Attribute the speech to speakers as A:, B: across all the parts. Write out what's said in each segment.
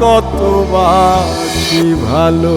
A: কত বাসি ভালো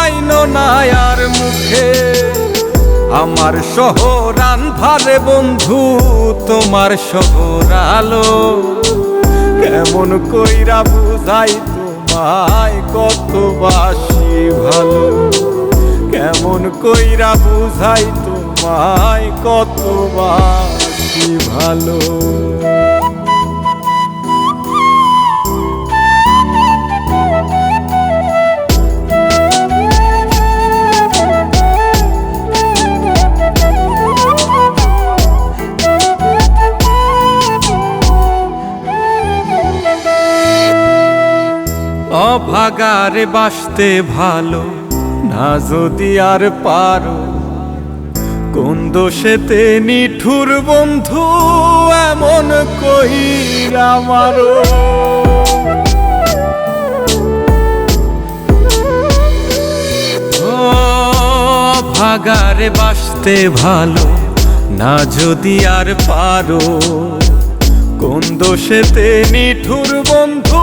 A: আইন নায়ার মুখে। আমার শহর আন্ধারে বন্ধু, তোমার শহর আলো কেমন কইরা বুঝাই তোমায় কত বাসি ভালো। কেমন কইরা বুঝাই তোমায় কত বাসি ভালো। অভাগারে বাসতে ভালো। না যদি আর পারো, কোন দোষেতে নিঠুর বন্ধু এমন কইরা মারো ও ভাগারে বাসতে ভালো। না যদি আর পারো, কোন দোষেতে নিঠুর বন্ধু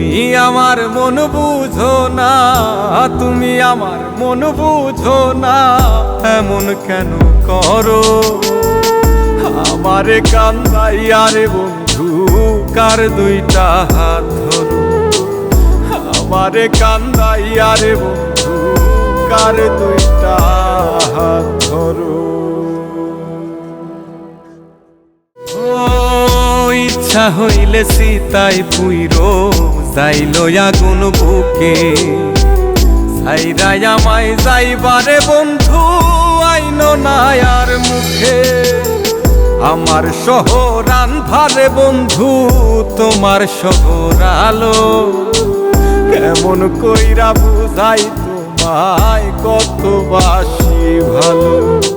A: তুমি আমার মন বুঝো না, তুমি আমার মন বুঝো না, এমন কেন করো? আমারে কান্দাইয়ারে বন্ধু, কার দুইটা হাত ধরো? আমারে কান্দাইয়ারে বন্ধু, কার দুইটা হাত ধরো? ইচ্ছা হইলে সীতায় পুইর যাইল আগুন বুকে সাইরাই আমায় যাইবারে বন্ধু, আইন নায়ার মুখে। আমার শহর আন্ধারে বন্ধু, তোমার শহর আলো, কেমন কইরা বুঝাই তোমায় কত বাসি ভালো।